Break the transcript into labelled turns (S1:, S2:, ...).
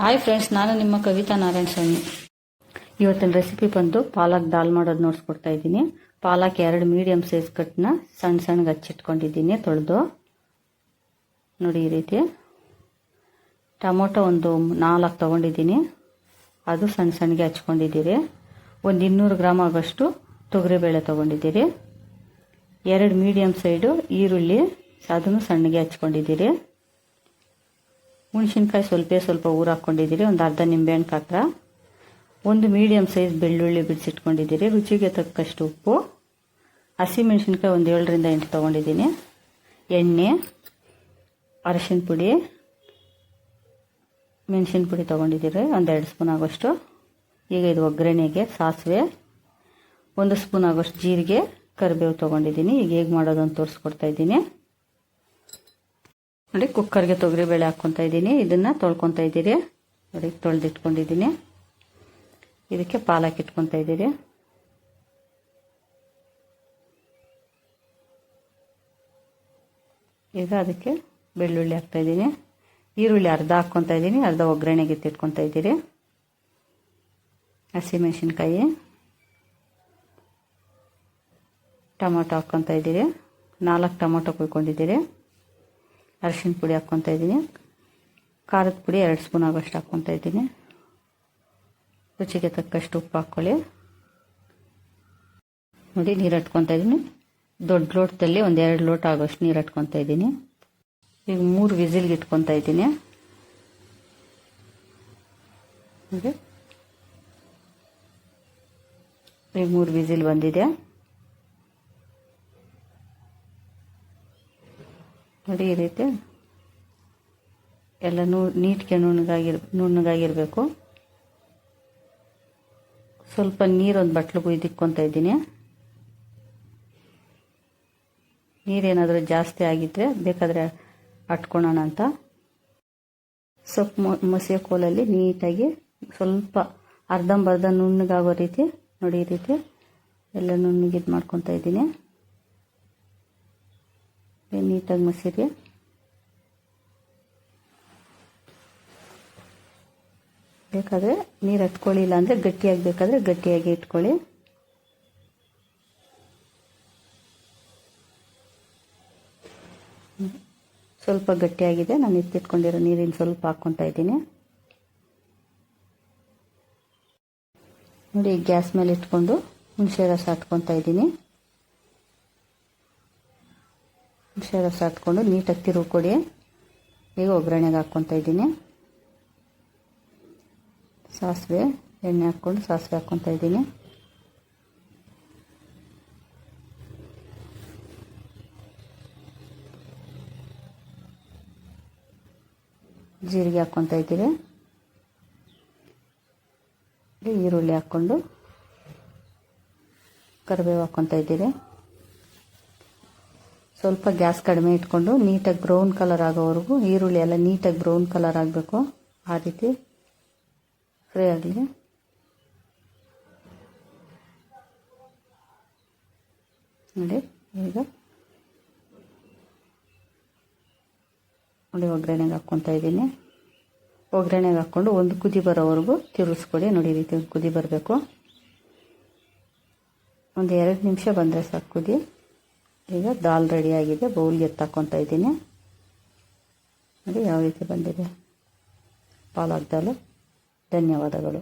S1: Hi friends ನಾನು ನಿಮ್ಮ ಕವಿತಾ ನಾರಾಯಣ ಸ್ವಾಮಿ. ಇವತ್ತಿನ ರೆಸಿಪಿ ಬಂದು ಪಾಲಕ್ ದಾಲ್ ಮಾಡೋದು ನೋಡ್ಸ್ಕೊಡ್ತಾ ಇದ್ದೀನಿ. ಪಾಲಕ್ ಎರಡು ಮೀಡಿಯಮ್ ಸೈಜ್ ಕಟ್ನ ಸಣ್ಣ ಸಣ್ಣಗೆ ಹಚ್ಚಿಟ್ಕೊಂಡಿದ್ದೀನಿ ತೊಳೆದು. ನೋಡಿ ಈ ರೀತಿ. ಟೊಮೊಟೊ ಒಂದು ನಾಲ್ಕು ತೊಗೊಂಡಿದ್ದೀನಿ. ಅದು ಸಣ್ಣ ಸಣ್ಣಗೆ ಹಚ್ಕೊಂಡಿದ್ದೀರಿ. ಒಂದು ಇನ್ನೂರು ಗ್ರಾಮ್ ಆಗೋಷ್ಟು ತೊಗರಿಬೇಳೆ ತೊಗೊಂಡಿದ್ದೀರಿ. ಎರಡು ಮೀಡಿಯಮ್ ಸೈಡು ಈರುಳ್ಳಿ, ಅದನ್ನು ಸಣ್ಣಗೆ ಹಚ್ಕೊಂಡಿದ್ದೀರಿ. ಹುಣಸಿನ್ಕಾಯಿ ಸ್ವಲ್ಪ ಸ್ವಲ್ಪ ಊರು ಹಾಕ್ಕೊಂಡಿದ್ದೀರಿ ಒಂದು ಅರ್ಧ ನಿಂಬೆಹಣ್ಣು ಕಾತ್ರ ಒಂದು ಮೀಡಿಯಮ್ ಸೈಜ್ ಬೆಳ್ಳುಳ್ಳಿ ಬಿಡಿಸಿಟ್ಕೊಂಡಿದ್ದೀರಿ ರುಚಿಗೆ ತಕ್ಕಷ್ಟು ಉಪ್ಪು. ಹಸಿಮೆಣಸಿನ್ಕಾಯಿ ಒಂದು ಏಳರಿಂದ ಎಂಟು ತೊಗೊಂಡಿದ್ದೀನಿ. ಎಣ್ಣೆ, ಅರಶಿನ ಪುಡಿ, ಮೆಣಸಿನ ಪುಡಿ ತೊಗೊಂಡಿದ್ದೀರಿ, ಒಂದು ಎರಡು ಸ್ಪೂನ್ ಆಗೋಷ್ಟು. ಈಗ ಇದು ಒಗ್ಗರಣೆಗೆ ಸಾಸಿವೆ, ಒಂದು ಸ್ಪೂನ್ ಆಗೋಷ್ಟು ಜೀರಿಗೆ, ಕರಿಬೇವು ತೊಗೊಂಡಿದ್ದೀನಿ. ಈಗ ಹೇಗೆ ಮಾಡೋದು ಅಂತ ತೋರಿಸ್ಕೊಡ್ತಾ ಇದ್ದೀನಿ. ನೋಡಿ ಕುಕ್ಕರ್ಗೆ ತೊಗರಿಬೇಳೆ ಹಾಕ್ಕೊತಾ ಇದ್ದೀನಿ. ಇದನ್ನು ತೊಳ್ಕೊತಾ ಇದ್ದೀರಿ. ನೋಡಿ, ತೊಳೆದಿಟ್ಕೊಂಡಿದ್ದೀನಿ. ಇದಕ್ಕೆ ಪಾಲಕ್ ಇಟ್ಕೊತಾ ಇದ್ದೀರಿ. ಈಗ ಅದಕ್ಕೆ ಬೆಳ್ಳುಳ್ಳಿ ಹಾಕ್ತಾ ಇದ್ದೀನಿ. ಈರುಳ್ಳಿ ಅರ್ಧ ಹಾಕ್ಕೊತಾ ಇದ್ದೀನಿ. ಅರ್ಧ ಒಗ್ಗರಣೆಗೆ ಎತ್ತಿಟ್ಕೊತಾ ಇದ್ದೀರಿ. ಹಸಿಮೆಣಸಿನ್ಕಾಯಿ. ಟೊಮೊಟೊ ಹಾಕ್ಕೊತಾ ಇದ್ದೀರಿ. ನಾಲ್ಕು ಟೊಮೊಟೊ ಕುಯ್ಕೊಂಡಿದ್ದೀರಿ. ಅರಿಶಿನ ಪುಡಿ ಹಾಕ್ಕೊತಾ ಇದ್ದೀನಿ. ಖಾರದ ಪುಡಿ ಎರಡು ಸ್ಪೂನ್ ಆಗೋಷ್ಟು ಹಾಕ್ಕೊತಾ ಇದ್ದೀನಿ. ರುಚಿಗೆ ತಕ್ಕಷ್ಟು ಉಪ್ಪು ಹಾಕ್ಕೊಳ್ಳಿ. ನೋಡಿ, ನೀರು ಹಟ್ಕೊತಾ ಇದ್ದೀನಿ. ದೊಡ್ಡ ಲೋಟದಲ್ಲಿ ಒಂದು ಎರಡು ಲೋಟ ಆಗೋಷ್ಟು ನೀರು ಹಟ್ಕೊತಾ ಇದ್ದೀನಿ. ಈಗ ಮೂರು ವಿಸಿಲ್ಗೆ ಇಟ್ಕೊತಾ ಇದ್ದೀನಿ. ಈಗ ಮೂರು ವಿಸಿಲ್ ಬಂದಿದೆ. ನೋಡಿ ಈ ರೀತಿ. ಎಲ್ಲ ನೂ, ನೀಟ್ಗೆ ನುಣ್ಣಗಾಗಿರ್, ನುಣ್ಣಗಾಗಿರಬೇಕು. ಸ್ವಲ್ಪ ನೀರೊಂದು ಬಟ್ಲು ಕುಯ್ದಿಕ್ಕೊತ ಇದ್ದೀನಿ. ನೀರೇನಾದರೂ ಜಾಸ್ತಿ ಆಗಿದ್ದರೆ ಬೇಕಾದರೆ ಅಟ್ಕೊಳೋಣ ಅಂತ. ಸೊಪ್ಪು ಮಸಿಯ ಕೋಲಲ್ಲಿ ನೀಟಾಗಿ ಸ್ವಲ್ಪ ಅರ್ಧಂಬರ್ಧ ನುಣ್ಣಗಾಗೋ ರೀತಿ, ನೋಡಿ ಈ ರೀತಿ ಎಲ್ಲ ನುಣ್ಣಗೆ ಇದು ಮಾಡ್ಕೊತಾ ಇದ್ದೀನಿ. ನೀಟಾಗಿ ಮಸೀರಿ ಬೇಕಾದರೆ ನೀರು ಹತ್ಕೊಳ್ಳಿಲ್ಲ ಅಂದರೆ ಗಟ್ಟಿಯಾಗಿ ಬೇಕಾದರೆ ಗಟ್ಟಿಯಾಗಿ ಇಟ್ಕೊಳ್ಳಿ. ಸ್ವಲ್ಪ ಗಟ್ಟಿಯಾಗಿದೆ, ನಾನು ಎತ್ತಿಟ್ಕೊಂಡಿರೋ ನೀರಿನ ಸ್ವಲ್ಪ ಹಾಕ್ಕೊತಾ ಇದ್ದೀನಿ. ನೋಡಿ, ಗ್ಯಾಸ್ ಮೇಲೆ ಇಟ್ಕೊಂಡು ಹುಣಸೆ ರಸ ಹತ್ಕೊತಾ ಇದ್ದೀನಿ. ಹುಣಸೆ ರಸ ಹತ್ಕೊಂಡು ನೀಟಾಗಿ ತಿರುವು ಕೊಡಿ. ಈಗ ಒಗ್ಗರಣೆಗೆ ಹಾಕ್ಕೊತಾ ಇದ್ದೀನಿ. ಸಾಸಿವೆ, ಎಣ್ಣೆ ಹಾಕ್ಕೊಂಡು ಸಾಸಿವೆ ಹಾಕ್ಕೊತಾ ಇದ್ದೀನಿ. ಜೀರಿಗೆ ಹಾಕ್ಕೊತಾ ಇದ್ದೀವಿ ಈರುಳ್ಳಿ ಹಾಕ್ಕೊಂಡು ಕರಿಬೇವು ಹಾಕ್ಕೊತಾ ಇದ್ದೀರಿ ಸ್ವಲ್ಪ ಗ್ಯಾಸ್ ಕಡಿಮೆ ಇಟ್ಕೊಂಡು ನೀಟಾಗಿ ಬ್ರೌನ್ ಕಲರ್ ಆಗೋವರೆಗೂ ಈರುಳ್ಳಿ ಎಲ್ಲ ನೀಟಾಗಿ ಬ್ರೌನ್ ಕಲರ್ ಆಗಬೇಕು. ಆ ರೀತಿ ಫ್ರೈ ಆಗಲಿ. ನೋಡಿ, ಈಗ ನೋಡಿ ಒಗ್ಗರಣೆಗೆ ಹಾಕ್ಕೊತಾ ಇದ್ದೀನಿ. ಒಗ್ಗರಣೆಗೆ ಹಾಕ್ಕೊಂಡು ಒಂದು ಕುದಿ ಬರೋವರೆಗೂ ತಿರುಗಿಸ್ಕೊಡಿ. ನೋಡಿ ರೀತಿ ಕುದಿ ಬರಬೇಕು. ಒಂದು ಎರಡು ನಿಮಿಷ ಬಂದರೆ ಸಾಕು ಕುದಿ. ಈಗ ದಾಲ್ ರೆಡಿಯಾಗಿದೆ ಬೌಲ್ಗೆ ಎತ್ತಾಕೊತಾ ಇದ್ದೀನಿ. ನೋಡಿ ಯಾವ ರೀತಿ ಬಂದಿದೆ. ಪಾಲಾಕ್ ದಾಲು. ಧನ್ಯವಾದಗಳು.